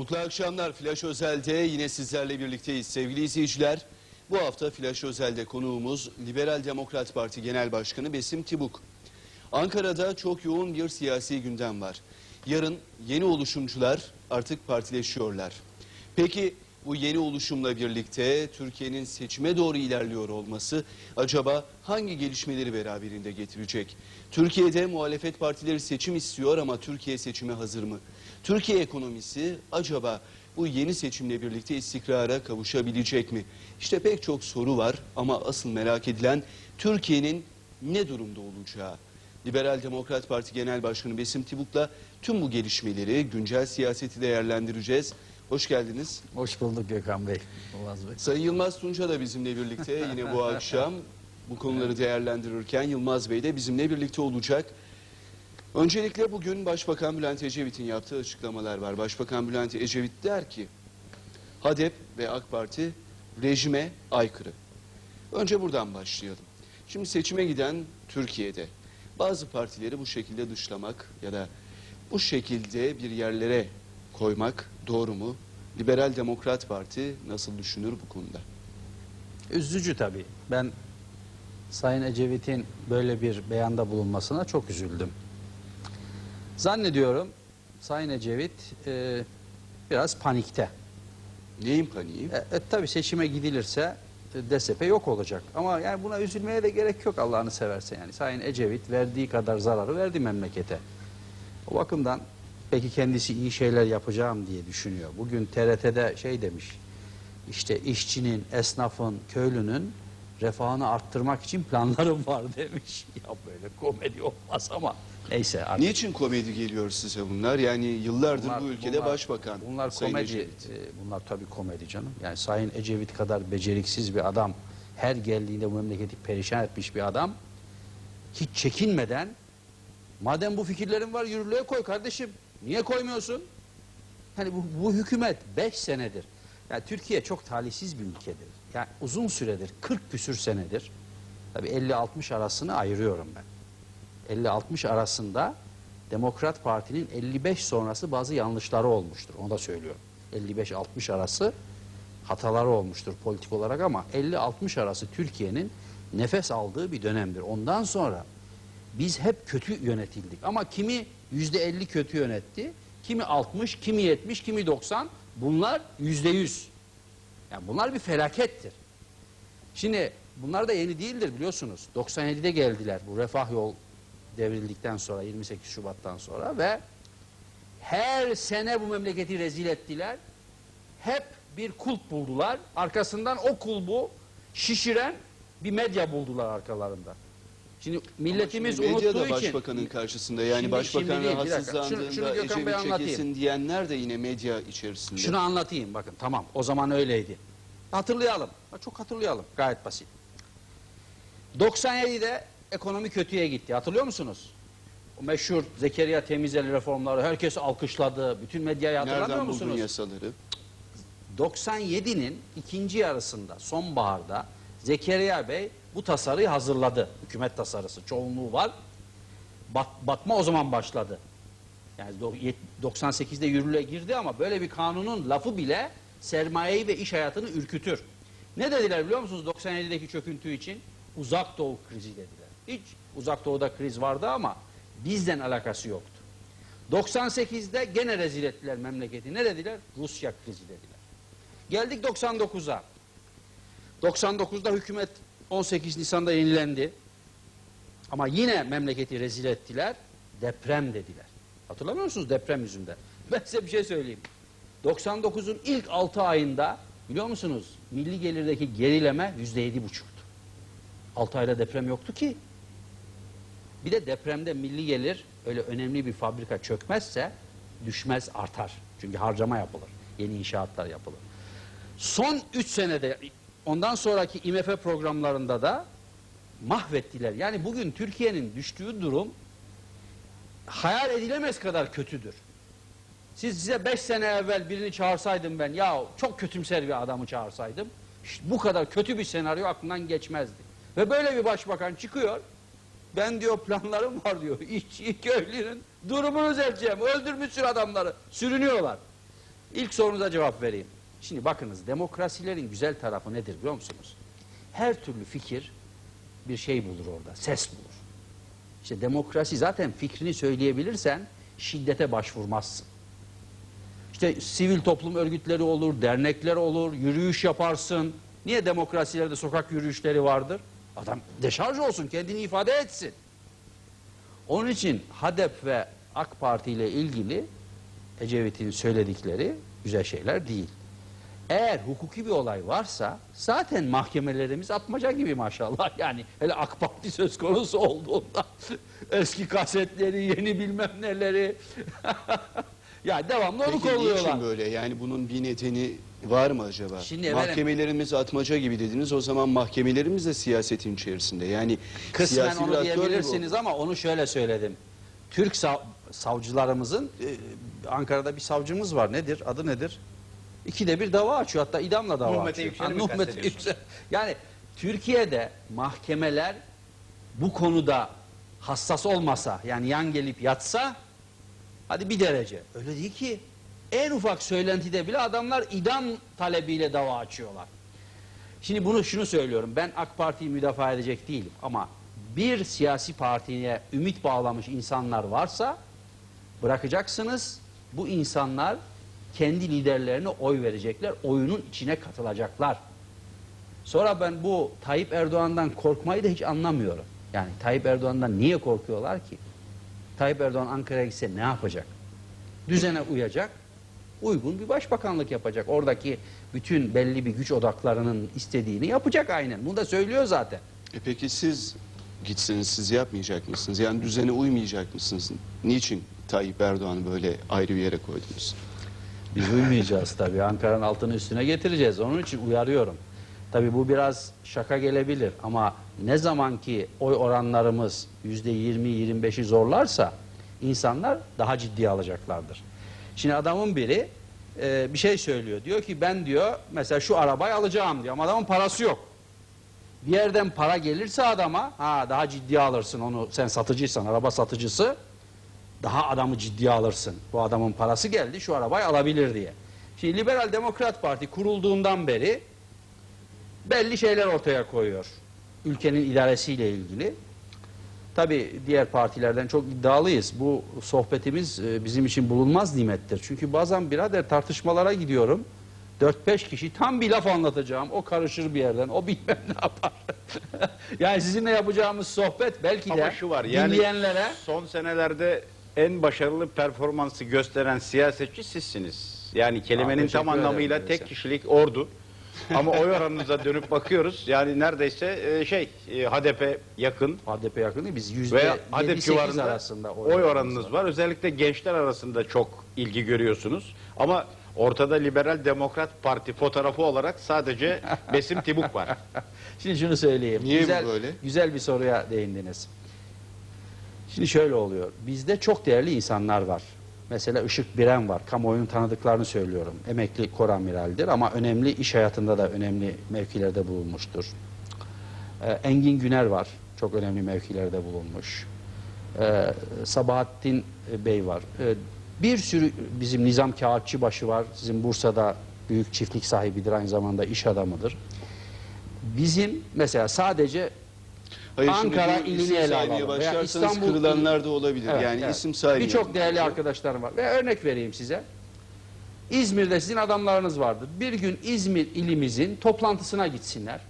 Mutlu akşamlar. Flash Özel'de yine sizlerle birlikteyiz. Sevgili izleyiciler, bu hafta Flash Özel'de konuğumuz Liberal Demokrat Parti Genel Başkanı Besim Tibuk. Ankara'da çok yoğun bir siyasi gündem var. Yarın yeni oluşumcular artık partileşiyorlar. Peki bu yeni oluşumla birlikte Türkiye'nin seçime doğru ilerliyor olması acaba hangi gelişmeleri beraberinde getirecek? Türkiye'de muhalefet partileri seçim istiyor ama Türkiye seçime hazır mı? Türkiye ekonomisi acaba bu yeni seçimle birlikte istikrara kavuşabilecek mi? İşte pek çok soru var ama asıl merak edilen Türkiye'nin ne durumda olacağı. Liberal Demokrat Parti Genel Başkanı Besim Tibuk'la tüm bu gelişmeleri, güncel siyaseti değerlendireceğiz. Hoş geldiniz. Hoş bulduk Gökhan Bey. Olmaz Bey. Sayın Yılmaz Tunça da bizimle birlikte yine bu akşam bu konuları değerlendirirken Yılmaz Bey de bizimle birlikte olacak. Öncelikle bugün Başbakan Bülent Ecevit'in yaptığı açıklamalar var. Başbakan Bülent Ecevit der ki HADEP ve AK Parti rejime aykırı. Önce buradan başlayalım. Şimdi seçime giden Türkiye'de bazı partileri bu şekilde dışlamak ya da bu şekilde bir yerlere koymak doğru mu? Liberal Demokrat Parti nasıl düşünür bu konuda? Üzücü tabii. Ben Sayın Ecevit'in böyle bir beyanda bulunmasına çok üzüldüm. Zannediyorum Sayın Ecevit e, biraz panikte. Neyin paniği? E, e, tabii seçime gidilirse e, DSP yok olacak. Ama yani buna üzülmeye de gerek yok Allah'ını seversen yani. Sayın Ecevit verdiği kadar zararı verdi memlekete. O bakımdan peki kendisi iyi şeyler yapacağım diye düşünüyor. Bugün TRT'de şey demiş. İşte işçinin, esnafın, köylünün refahını arttırmak için planlarım var demiş. Ya böyle komedi olmaz ama neyse artık. Niçin komedi geliyor size bunlar? Yani yıllardır Bunlar- bu ülkede bunlar- başbakan. Bunlar Sayın komedi. Ecevit. e, Bunlar tabii komedi canım. Yani Sayın Ecevit kadar beceriksiz bir adam, her geldiğinde bu memleketi perişan etmiş bir adam hiç çekinmeden madem bu fikirlerin var yürürlüğe koy kardeşim. Niye koymuyorsun? Hani bu, bu hükümet 5 senedir. Yani Türkiye çok talihsiz bir ülkedir. Yani uzun süredir 40 küsür senedir. Tabii 50-60 arasını ayırıyorum ben. 50-60 arasında Demokrat Parti'nin 55 sonrası bazı yanlışları olmuştur. Onu da söylüyorum. 55-60 arası hataları olmuştur politik olarak ama 50-60 arası Türkiye'nin nefes aldığı bir dönemdir. Ondan sonra biz hep kötü yönetildik. Ama kimi %50 kötü yönetti, kimi 60, kimi 70, kimi 90. Bunlar %100. Yani bunlar bir felakettir. Şimdi bunlar da yeni değildir biliyorsunuz. 97'de geldiler bu refah yol devrildikten sonra 28 Şubat'tan sonra ve her sene bu memleketi rezil ettiler. Hep bir kulp buldular. Arkasından o kulbu şişiren bir medya buldular arkalarında. Şimdi milletimiz şimdi medya unuttuğu da için başbakanın karşısında. Yani Şimdi- başbakan şimdi değil, rahatsızlandığında Şunu- şunu Gökhan Bey Ecevit çekilsin diyenler de yine medya içerisinde. Şunu anlatayım bakın tamam o zaman öyleydi. Hatırlayalım. Ha, Çok hatırlayalım. Gayet basit. 97'de ekonomi kötüye gitti. Hatırlıyor musunuz? O meşhur Zekeriya Temizeli reformları herkes alkışladı. Bütün medyayı hatırlamıyor Nereden buldun musunuz? yasaları? 97'nin ikinci yarısında sonbaharda Zekeriya Bey bu tasarıyı hazırladı. Hükümet tasarısı çoğunluğu var. Bak, bakma o zaman başladı. Yani do- yet- 98'de yürürlüğe girdi ama böyle bir kanunun lafı bile sermayeyi ve iş hayatını ürkütür. Ne dediler biliyor musunuz 97'deki çöküntü için? Uzak Doğu krizi dediler. Hiç Uzak Doğu'da kriz vardı ama bizden alakası yoktu. 98'de gene rezil ettiler memleketi. Ne dediler? Rusya krizi dediler. Geldik 99'a. 99'da hükümet 18 Nisan'da yenilendi. Ama yine memleketi rezil ettiler. Deprem dediler. Hatırlamıyor musunuz deprem yüzünden? Ben size bir şey söyleyeyim. 99'un ilk 6 ayında biliyor musunuz milli gelirdeki gerileme yüzde yedi buçuktu. 6 ayda deprem yoktu ki. Bir de depremde milli gelir öyle önemli bir fabrika çökmezse düşmez artar. Çünkü harcama yapılır. Yeni inşaatlar yapılır. Son 3 senede ondan sonraki IMF programlarında da mahvettiler. Yani bugün Türkiye'nin düştüğü durum hayal edilemez kadar kötüdür. Siz size 5 sene evvel birini çağırsaydım ben ya çok kötümser bir adamı çağırsaydım bu kadar kötü bir senaryo aklından geçmezdi. Ve böyle bir başbakan çıkıyor ben diyor planlarım var diyor işçi köylünün durumunu düzelteceğim öldürmüşsün adamları sürünüyorlar. İlk sorunuza cevap vereyim. Şimdi bakınız demokrasilerin güzel tarafı nedir biliyor musunuz? Her türlü fikir bir şey bulur orada, ses bulur. İşte demokrasi zaten fikrini söyleyebilirsen şiddete başvurmazsın. İşte sivil toplum örgütleri olur, dernekler olur, yürüyüş yaparsın. Niye demokrasilerde sokak yürüyüşleri vardır? Adam deşarj olsun, kendini ifade etsin. Onun için HADEP ve AK Parti ile ilgili Ecevit'in söyledikleri güzel şeyler değil. Eğer hukuki bir olay varsa zaten mahkemelerimiz atmaca gibi maşallah. Yani hele AK Parti söz konusu olduğunda eski kasetleri, yeni bilmem neleri. ya devamlı onu Peki kolluyorlar. niçin böyle? Yani bunun bir nedeni var mı acaba? Şimdi efendim- Mahkemelerimiz atmaca gibi dediniz. O zaman mahkemelerimiz de siyasetin içerisinde. Yani Kısmen siyasi bir onu aktör gibi diyebilirsiniz ama onu şöyle söyledim. Türk sav- savcılarımızın e, Ankara'da bir savcımız var. Nedir? Adı nedir? İkide bir dava açıyor. Hatta idamla dava Nuhmete açıyor. Nuhmete? Yüksel. Yani Türkiye'de mahkemeler bu konuda hassas olmasa yani yan gelip yatsa hadi bir derece. Öyle değil ki. En ufak söylentide bile adamlar idam talebiyle dava açıyorlar. Şimdi bunu şunu söylüyorum. Ben AK Parti'yi müdafaa edecek değilim ama bir siyasi partiye ümit bağlamış insanlar varsa bırakacaksınız. Bu insanlar kendi liderlerine oy verecekler. Oyunun içine katılacaklar. Sonra ben bu Tayyip Erdoğan'dan korkmayı da hiç anlamıyorum. Yani Tayyip Erdoğan'dan niye korkuyorlar ki? Tayyip Erdoğan Ankara'ya gitse ne yapacak? Düzene uyacak, uygun bir başbakanlık yapacak. Oradaki bütün belli bir güç odaklarının istediğini yapacak aynen. Bunu da söylüyor zaten. E peki siz gitseniz siz yapmayacak mısınız? Yani düzene uymayacak mısınız? Niçin Tayyip Erdoğan'ı böyle ayrı bir yere koydunuz? Biz uymayacağız tabii. Ankara'nın altını üstüne getireceğiz. Onun için uyarıyorum. Tabii bu biraz şaka gelebilir ama ne zaman ki oy oranlarımız yüzde yirmi, yirmi beşi zorlarsa insanlar daha ciddiye alacaklardır. Şimdi adamın biri e, bir şey söylüyor. Diyor ki ben diyor mesela şu arabayı alacağım diyor ama adamın parası yok. Bir yerden para gelirse adama ha daha ciddiye alırsın onu sen satıcıysan araba satıcısı daha adamı ciddiye alırsın. Bu adamın parası geldi şu arabayı alabilir diye. Şimdi Liberal Demokrat Parti kurulduğundan beri belli şeyler ortaya koyuyor. Ülkenin idaresiyle ilgili. Tabi diğer partilerden çok iddialıyız. Bu sohbetimiz e, bizim için bulunmaz nimettir. Çünkü bazen birader tartışmalara gidiyorum. 4-5 kişi tam bir laf anlatacağım. O karışır bir yerden. O bilmem ne yapar. yani sizinle yapacağımız sohbet belki de Ama şu var yani dinleyenlere son senelerde en başarılı performansı gösteren siyasetçi sizsiniz. Yani kelimenin tam anlamıyla tek kişilik ordu. Ama oy oranınıza dönüp bakıyoruz. Yani neredeyse e, şey e, HDP yakın HDP yakın değil. Biz yüzde HDP 7-8 civarında arasında oy oranınız var. Özellikle gençler arasında çok ilgi görüyorsunuz. Ama ortada Liberal Demokrat Parti fotoğrafı olarak sadece Besim Tibuk var. Şimdi şunu söyleyeyim. Niye bu güzel, böyle? Güzel bir soruya değindiniz. Şimdi şöyle oluyor. Bizde çok değerli insanlar var. Mesela Işık Biren var. Kamuoyunun tanıdıklarını söylüyorum. Emekli koramiraldir ama önemli iş hayatında da önemli mevkilerde bulunmuştur. Ee, Engin Güner var. Çok önemli mevkilerde bulunmuş. Ee, Sabahattin Bey var. Ee, bir sürü bizim Nizam Kağıtçıbaşı var. Sizin Bursa'da büyük çiftlik sahibidir. Aynı zamanda iş adamıdır. Bizim mesela sadece Hayır, Ankara şimdi ilini ele alalım. Başlarsanız İstanbul kırılanlar da olabilir. Evet, yani evet. isim saymayalım. Birçok değerli arkadaşlarım var. Ve örnek vereyim size. İzmir'de sizin adamlarınız vardır. Bir gün İzmir ilimizin toplantısına gitsinler.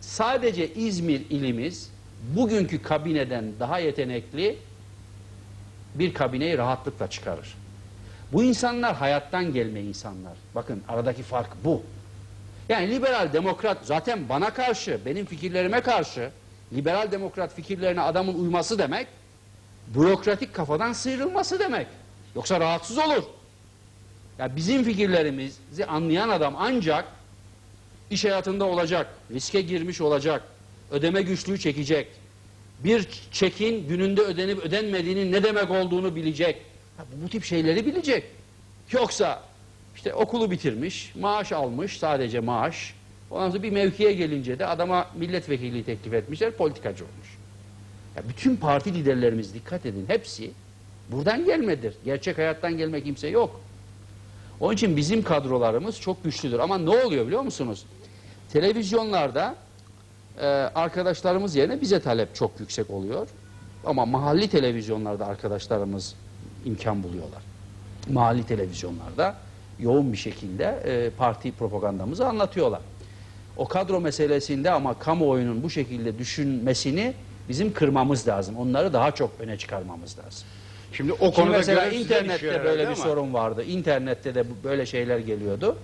Sadece İzmir ilimiz bugünkü kabineden daha yetenekli bir kabineyi rahatlıkla çıkarır. Bu insanlar hayattan gelme insanlar. Bakın aradaki fark bu. Yani liberal demokrat zaten bana karşı, benim fikirlerime karşı liberal demokrat fikirlerine adamın uyması demek bürokratik kafadan sıyrılması demek. Yoksa rahatsız olur. Ya bizim fikirlerimizi anlayan adam ancak iş hayatında olacak, riske girmiş olacak, ödeme güçlüğü çekecek. Bir çekin gününde ödenip ödenmediğinin ne demek olduğunu bilecek. Ya bu, tip şeyleri bilecek. Yoksa işte okulu bitirmiş, maaş almış, sadece maaş. Ondan sonra bir mevkiye gelince de adama milletvekilliği teklif etmişler, politikacı olmuş. Ya bütün parti liderlerimiz dikkat edin hepsi buradan gelmedir. Gerçek hayattan gelme kimse yok. Onun için bizim kadrolarımız çok güçlüdür. Ama ne oluyor biliyor musunuz? Televizyonlarda e, arkadaşlarımız yerine bize talep çok yüksek oluyor. Ama mahalli televizyonlarda arkadaşlarımız imkan buluyorlar. Mahalli televizyonlarda yoğun bir şekilde e, parti propagandamızı anlatıyorlar. O kadro meselesinde ama kamuoyunun bu şekilde düşünmesini bizim kırmamız lazım. Onları daha çok öne çıkarmamız lazım. Şimdi o Şimdi konuda mesela görev sizden internette böyle bir ama- sorun vardı. İnternette de böyle şeyler geliyordu.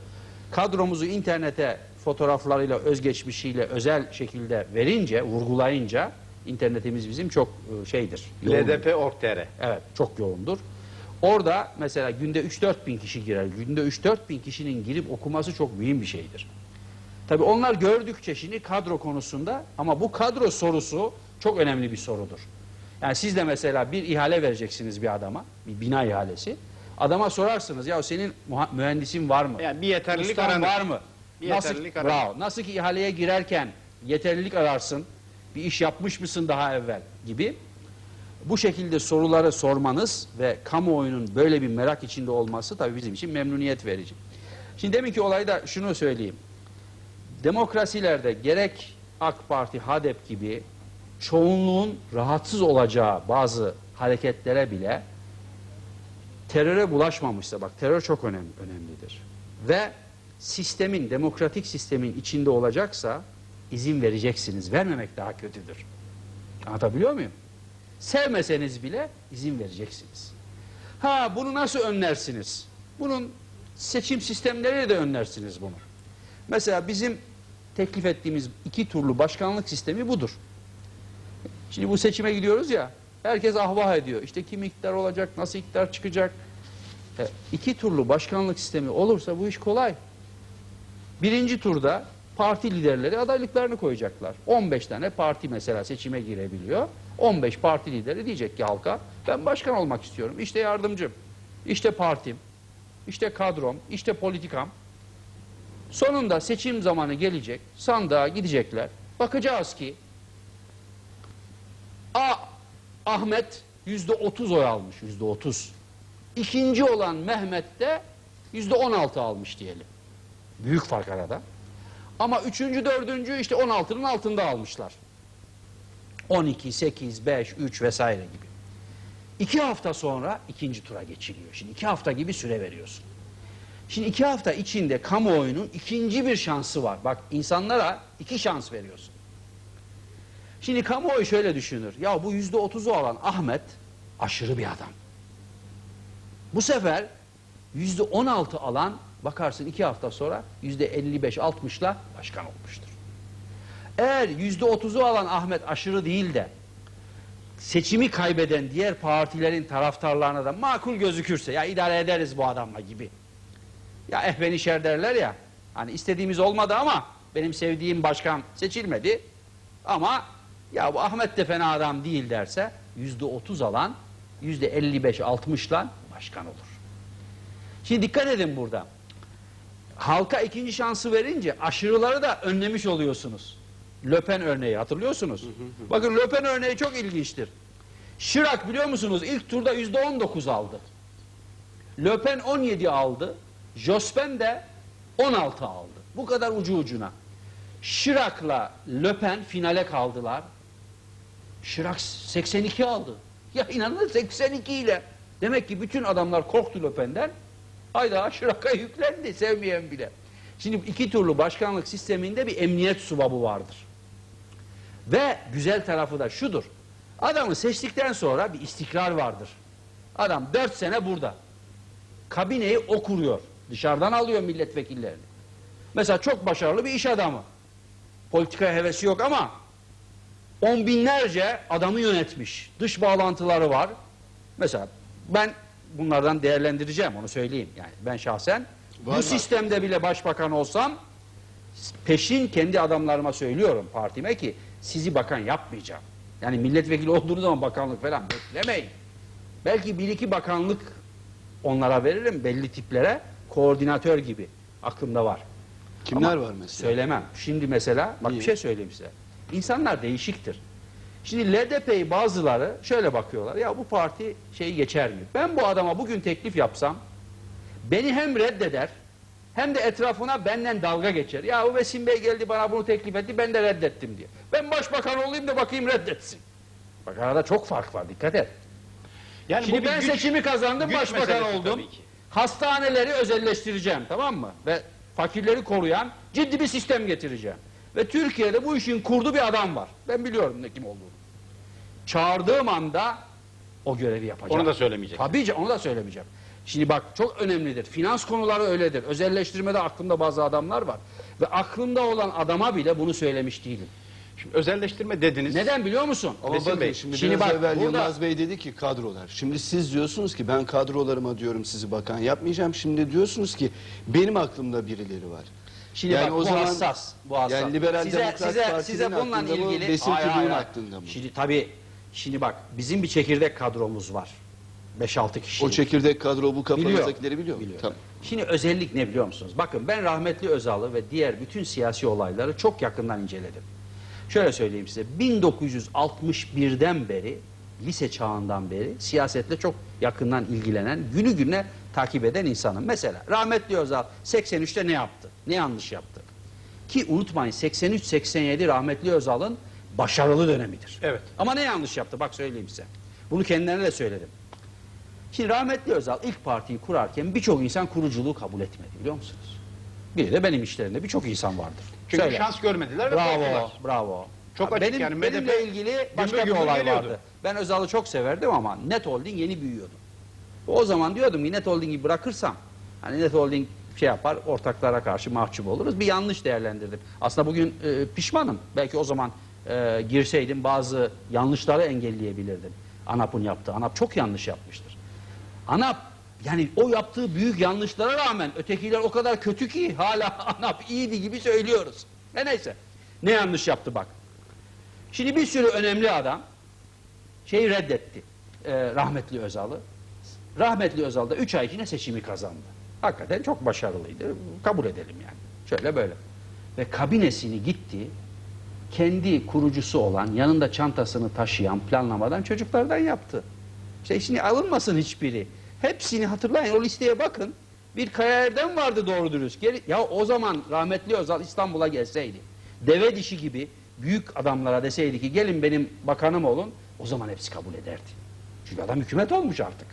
Kadromuzu internete fotoğraflarıyla, özgeçmişiyle özel şekilde verince, vurgulayınca internetimiz bizim çok e, şeydir. LDP.org.tr Evet, çok yoğundur. Orada mesela günde 3-4 bin kişi girer. Günde 3-4 bin kişinin girip okuması çok mühim bir şeydir. Tabii onlar gördükçe şimdi kadro konusunda ama bu kadro sorusu çok önemli bir sorudur. Yani siz de mesela bir ihale vereceksiniz bir adama, bir bina ihalesi. Adama sorarsınız ya senin mühendisin var mı? Yani bir yeterlilik Ustan aranır. var mı? Bir Nasıl, yeterlilik aranır. bravo. Nasıl ki ihaleye girerken yeterlilik ararsın, bir iş yapmış mısın daha evvel gibi. Bu şekilde soruları sormanız ve kamuoyunun böyle bir merak içinde olması tabii bizim için memnuniyet verici. Şimdi demin ki olayda şunu söyleyeyim. Demokrasilerde gerek AK Parti, HADEP gibi çoğunluğun rahatsız olacağı bazı hareketlere bile teröre bulaşmamışsa bak terör çok önemli, önemlidir. Ve sistemin, demokratik sistemin içinde olacaksa izin vereceksiniz. Vermemek daha kötüdür. Anlatabiliyor muyum? Sevmeseniz bile izin vereceksiniz. Ha bunu nasıl önlersiniz? Bunun seçim sistemleriyle de önlersiniz bunu. Mesela bizim teklif ettiğimiz iki turlu başkanlık sistemi budur. Şimdi bu seçime gidiyoruz ya, herkes ahvah ediyor. İşte kim iktidar olacak, nasıl iktidar çıkacak. E, iki turlu başkanlık sistemi olursa bu iş kolay. Birinci turda parti liderleri adaylıklarını koyacaklar. 15 tane parti mesela seçime girebiliyor. 15 parti lideri diyecek ki halka ben başkan olmak istiyorum. İşte yardımcım, işte partim, işte kadrom, işte politikam. Sonunda seçim zamanı gelecek, sandığa gidecekler. Bakacağız ki A Ahmet yüzde otuz oy almış, yüzde otuz. İkinci olan Mehmet de yüzde on altı almış diyelim. Büyük fark arada. Ama üçüncü, dördüncü işte 16'nın altında almışlar. 12, 8, 5, 3 vesaire gibi. İki hafta sonra ikinci tura geçiliyor. Şimdi iki hafta gibi süre veriyorsun. Şimdi iki hafta içinde kamuoyunun ikinci bir şansı var. Bak insanlara iki şans veriyorsun. Şimdi kamuoyu şöyle düşünür. Ya bu yüzde otuzu alan Ahmet aşırı bir adam. Bu sefer yüzde on altı alan bakarsın iki hafta sonra yüzde elli beş altmışla başkan olmuştur. Eğer yüzde otuzu alan Ahmet aşırı değil de seçimi kaybeden diğer partilerin taraftarlarına da makul gözükürse ya idare ederiz bu adamla gibi. Ya eh beni şer derler ya. Hani istediğimiz olmadı ama benim sevdiğim başkan seçilmedi. Ama ya bu Ahmet de fena adam değil derse yüzde otuz alan yüzde elli beş altmışla başkan olur. Şimdi dikkat edin burada. Halka ikinci şansı verince aşırıları da önlemiş oluyorsunuz. Löpen örneği hatırlıyorsunuz. Bakın Löpen örneği çok ilginçtir. Şirak biliyor musunuz ilk turda yüzde on dokuz aldı. Löpen 17 aldı. Jospen de 16 aldı. Bu kadar ucu ucuna. Şirak'la Löpen finale kaldılar. Şirak 82 aldı. Ya inanın 82 ile. Demek ki bütün adamlar korktu Löpen'den. Hayda Şirak'a yüklendi sevmeyen bile. Şimdi iki turlu başkanlık sisteminde bir emniyet subabı vardır. Ve güzel tarafı da şudur. Adamı seçtikten sonra bir istikrar vardır. Adam dört sene burada. Kabineyi o kuruyor. Dışarıdan alıyor milletvekillerini. Mesela çok başarılı bir iş adamı. Politikaya hevesi yok ama on binlerce adamı yönetmiş. Dış bağlantıları var. Mesela ben bunlardan değerlendireceğim onu söyleyeyim. Yani ben şahsen Var bu sistemde bile başbakan olsam peşin kendi adamlarıma söylüyorum partime ki sizi bakan yapmayacağım. Yani milletvekili olduğunuz zaman bakanlık falan beklemeyin. Belki bir iki bakanlık onlara veririm belli tiplere koordinatör gibi aklımda var. Kimler Ama var mesela? Söylemem. Şimdi mesela bak Niye? bir şey söyleyeyim size. İnsanlar değişiktir. Şimdi LDP'yi bazıları şöyle bakıyorlar. Ya bu parti şeyi geçer mi? Ben bu adama bugün teklif yapsam beni hem reddeder hem de etrafına benden dalga geçer. Ya o Vesim Bey geldi bana bunu teklif etti ben de reddettim diye. Ben başbakan olayım da bakayım reddetsin. Bak arada çok fark var dikkat et. Yani bu Şimdi ben güç- seçimi kazandım güç başbakan oldum. tabii ki. Hastaneleri özelleştireceğim tamam mı? Ve fakirleri koruyan ciddi bir sistem getireceğim. Ve Türkiye'de bu işin kurdu bir adam var. Ben biliyorum ne kim olduğunu. Çağırdığım anda o görevi yapacağım. Onu da söylemeyecek. Tabii ki onu da söylemeyeceğim. Şimdi bak çok önemlidir. Finans konuları öyledir. Özelleştirmede aklımda bazı adamlar var. Ve aklımda olan adama bile bunu söylemiş değilim. Şimdi özelleştirme dediniz. Neden biliyor musun? Ama bakın Bey, şimdi, şimdi biraz bak, evvel burada- Yılmaz Bey dedi ki kadrolar. Şimdi siz diyorsunuz ki ben kadrolarıma diyorum sizi bakan yapmayacağım. Şimdi diyorsunuz ki benim aklımda birileri var. Şimdi Yani bak o bu zaman- hassas. Bu hassas. Yani Liberal size, Demokrat size, Parti'nin size bununla aklında mı, ilgili Besim hayır. aklında mı? Şimdi tabii şimdi bak bizim bir çekirdek kadromuz var. 5-6 kişi. O çekirdek kadro bu kafanızdakileri biliyor mu? Biliyor. Tamam. Şimdi özellik ne biliyor musunuz? Bakın ben rahmetli Özal'ı ve diğer bütün siyasi olayları çok yakından inceledim. Şöyle söyleyeyim size. 1961'den beri, lise çağından beri siyasetle çok yakından ilgilenen, günü gününe takip eden insanım. Mesela rahmetli Özal 83'te ne yaptı? Ne yanlış yaptı? Ki unutmayın 83-87 rahmetli Özal'ın başarılı dönemidir. Evet. Ama ne yanlış yaptı? Bak söyleyeyim size. Bunu kendilerine de söyledim. Şimdi rahmetli Özal ilk partiyi kurarken birçok insan kuruculuğu kabul etmedi biliyor musunuz? Bir de benim işlerimde birçok insan vardır. Çünkü Söyle. şans görmediler ve Bravo, korktular. bravo. Çok açık benim, yani MDP benimle ilgili başka bir gümbür olay geliyordu. vardı. Ben Özal'ı çok severdim ama Net Holding yeni büyüyordu. O zaman diyordum ki Net Holding'i bırakırsam hani Net Holding şey yapar ortaklara karşı mahcup oluruz. Bir yanlış değerlendirdim. Aslında bugün e, pişmanım. Belki o zaman e, girseydim bazı yanlışları engelleyebilirdim. ANAP'ın yaptığı. ANAP çok yanlış yapmıştır. ANAP yani o yaptığı büyük yanlışlara rağmen ötekiler o kadar kötü ki hala ANAP iyiydi gibi söylüyoruz. E neyse. Ne yanlış yaptı bak. Şimdi bir sürü önemli adam şeyi reddetti. e, rahmetli Özal'ı. Rahmetli Özal da 3 ay içinde seçimi kazandı. Hakikaten çok başarılıydı. Kabul edelim yani. Şöyle böyle. Ve kabinesini gitti. Kendi kurucusu olan, yanında çantasını taşıyan, planlamadan çocuklardan yaptı. İşte şimdi alınmasın hiçbiri. Hepsini hatırlayın. O listeye bakın. Bir Kaya Erdem vardı doğru dürüst. Geri, ya o zaman rahmetli Özal İstanbul'a gelseydi. Deve dişi gibi büyük adamlara deseydi ki gelin benim bakanım olun. O zaman hepsi kabul ederdi. Çünkü adam hükümet olmuş artık.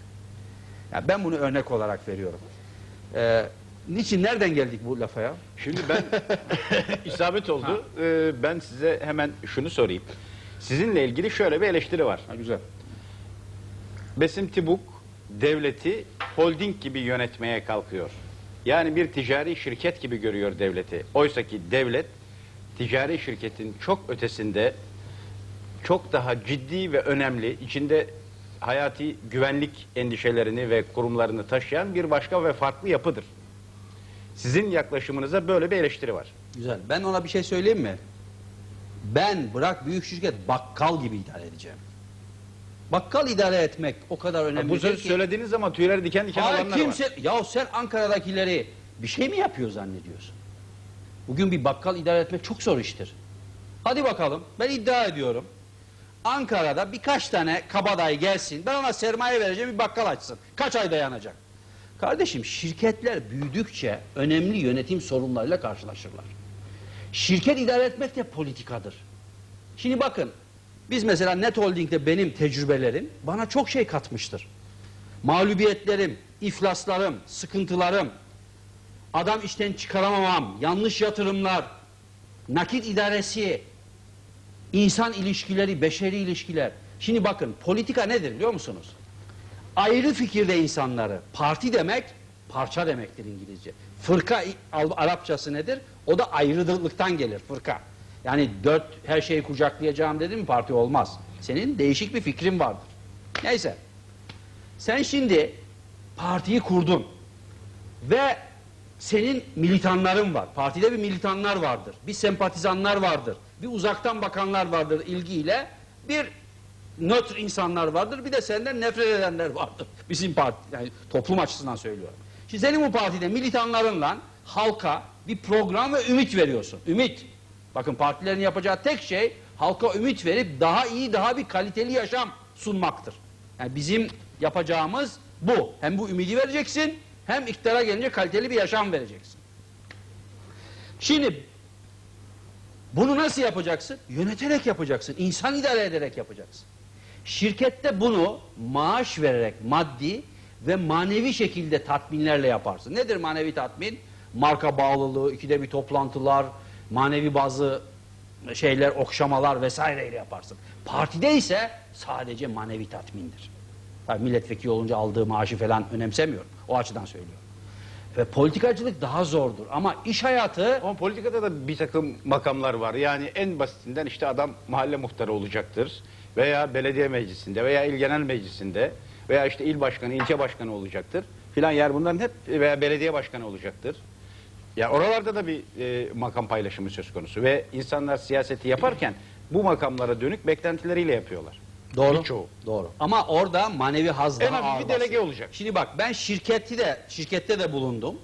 Ya ben bunu örnek olarak veriyorum. Ee, niçin nereden geldik bu lafa ya? Şimdi ben isabet oldu. Ee, ben size hemen şunu sorayım. Sizinle ilgili şöyle bir eleştiri var. Ha, güzel. Besim Tibuk devleti holding gibi yönetmeye kalkıyor. Yani bir ticari şirket gibi görüyor devleti. Oysa ki devlet ticari şirketin çok ötesinde çok daha ciddi ve önemli, içinde hayati güvenlik endişelerini ve kurumlarını taşıyan bir başka ve farklı yapıdır. Sizin yaklaşımınıza böyle bir eleştiri var. Güzel. Ben ona bir şey söyleyeyim mi? Ben bırak büyük şirket bakkal gibi idare edeceğim. Bakkal idare etmek o kadar önemli. Bu sözü ki- söylediğiniz zaman tüyleri diken diken Hayır, olanlar var. kimse, Ya sen Ankara'dakileri bir şey mi yapıyor zannediyorsun? Bugün bir bakkal idare etmek çok zor iştir. Hadi bakalım ben iddia ediyorum. Ankara'da birkaç tane kabadayı gelsin. Ben ona sermaye vereceğim bir bakkal açsın. Kaç ay dayanacak? Kardeşim şirketler büyüdükçe önemli yönetim sorunlarıyla karşılaşırlar. Şirket idare etmek de politikadır. Şimdi bakın biz mesela Net Holding'de benim tecrübelerim bana çok şey katmıştır. Mağlubiyetlerim, iflaslarım, sıkıntılarım, adam işten çıkaramamam, yanlış yatırımlar, nakit idaresi, insan ilişkileri, beşeri ilişkiler. Şimdi bakın politika nedir biliyor musunuz? Ayrı fikirde insanları, parti demek parça demektir İngilizce. Fırka Arapçası nedir? O da ayrılıktan gelir fırka. Yani dört her şeyi kucaklayacağım dedim mi parti olmaz. Senin değişik bir fikrin vardır. Neyse. Sen şimdi partiyi kurdun ve senin militanların var. Partide bir militanlar vardır. Bir sempatizanlar vardır. Bir uzaktan bakanlar vardır ilgiyle. Bir nötr insanlar vardır. Bir de senden nefret edenler vardır. Bizim parti, yani toplum açısından söylüyorum. Şimdi senin bu partide militanlarınla halka bir program ve ümit veriyorsun. Ümit. Bakın partilerin yapacağı tek şey halka ümit verip daha iyi, daha bir kaliteli yaşam sunmaktır. Yani bizim yapacağımız bu. Hem bu ümidi vereceksin hem iktidara gelince kaliteli bir yaşam vereceksin. Şimdi bunu nasıl yapacaksın? Yöneterek yapacaksın. İnsan idare ederek yapacaksın. Şirkette bunu maaş vererek maddi ve manevi şekilde tatminlerle yaparsın. Nedir manevi tatmin? Marka bağlılığı, ikide bir toplantılar, manevi bazı şeyler, okşamalar vesaireyle yaparsın. Partide ise sadece manevi tatmindir. Tabii milletvekili olunca aldığı maaşı falan önemsemiyorum. O açıdan söylüyorum. Ve politikacılık daha zordur. Ama iş hayatı Ama politikada da bir takım makamlar var. Yani en basitinden işte adam mahalle muhtarı olacaktır. Veya belediye meclisinde veya il genel meclisinde veya işte il başkanı, ilçe başkanı olacaktır. Filan yer bunların hep veya belediye başkanı olacaktır. Ya oralarda da bir e, makam paylaşımı söz konusu ve insanlar siyaseti yaparken bu makamlara dönük beklentileriyle yapıyorlar. Doğru. Birçoğu. Doğru. Ama orada manevi haz En daha hafif ağır bir delege basıyor. olacak. Şimdi bak ben şirketi de şirkette de bulundum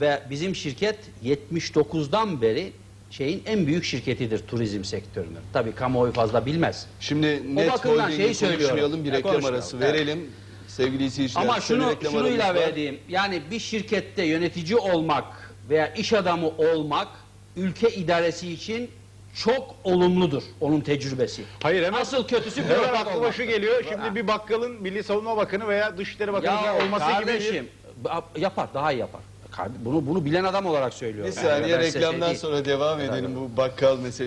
ve bizim şirket 79'dan beri şeyin en büyük şirketidir turizm sektörünün. Tabii kamuoyu fazla bilmez. Şimdi net bakımdan holdingi şeyi söylüyorum. konuşmayalım bir Ya reklam konuşmayalım, arası evet. verelim. Sevgili izleyiciler. Ama şunu reklam şunu aramız ilave edeyim. Yani bir şirkette yönetici olmak veya iş adamı olmak ülke idaresi için çok olumludur onun tecrübesi. Hayır hemen Asıl kötüsü hemen bürokrat aklıma olmak. şu geliyor. Şimdi bir bakkalın Milli Savunma Bakanı veya Dışişleri Bakanı Ya olması gibi bir kardeşim ba- yapar daha iyi yapar. Bunu bunu bilen adam olarak söylüyorum. Bir saniye Ben size şey reklamdan değil. sonra devam edelim bu bakkal meselesi.